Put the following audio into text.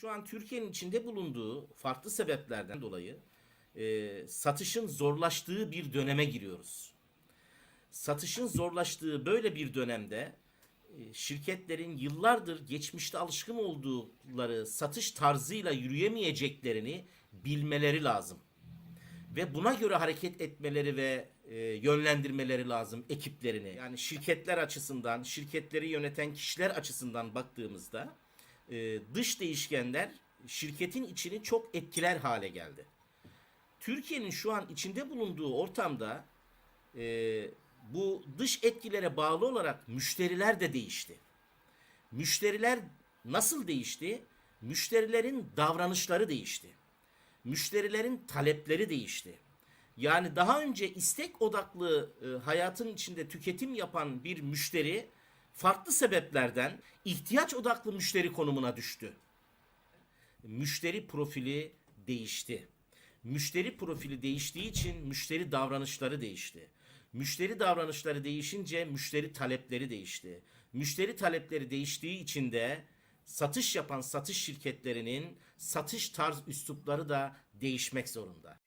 şu an Türkiye'nin içinde bulunduğu farklı sebeplerden dolayı e, satışın zorlaştığı bir döneme giriyoruz. Satışın zorlaştığı böyle bir dönemde e, şirketlerin yıllardır geçmişte alışkın oldukları satış tarzıyla yürüyemeyeceklerini bilmeleri lazım. Ve buna göre hareket etmeleri ve e, yönlendirmeleri lazım ekiplerini. Yani şirketler açısından, şirketleri yöneten kişiler açısından baktığımızda e, dış değişkenler şirketin içini çok etkiler hale geldi. Türkiye'nin şu an içinde bulunduğu ortamda e, bu dış etkilere bağlı olarak müşteriler de değişti. Müşteriler nasıl değişti? Müşterilerin davranışları değişti. Müşterilerin talepleri değişti. Yani daha önce istek odaklı e, hayatın içinde tüketim yapan bir müşteri farklı sebeplerden ihtiyaç odaklı müşteri konumuna düştü. Müşteri profili değişti. Müşteri profili değiştiği için müşteri davranışları değişti. Müşteri davranışları değişince müşteri talepleri değişti. Müşteri talepleri değiştiği için de satış yapan satış şirketlerinin satış tarz üslupları da değişmek zorunda.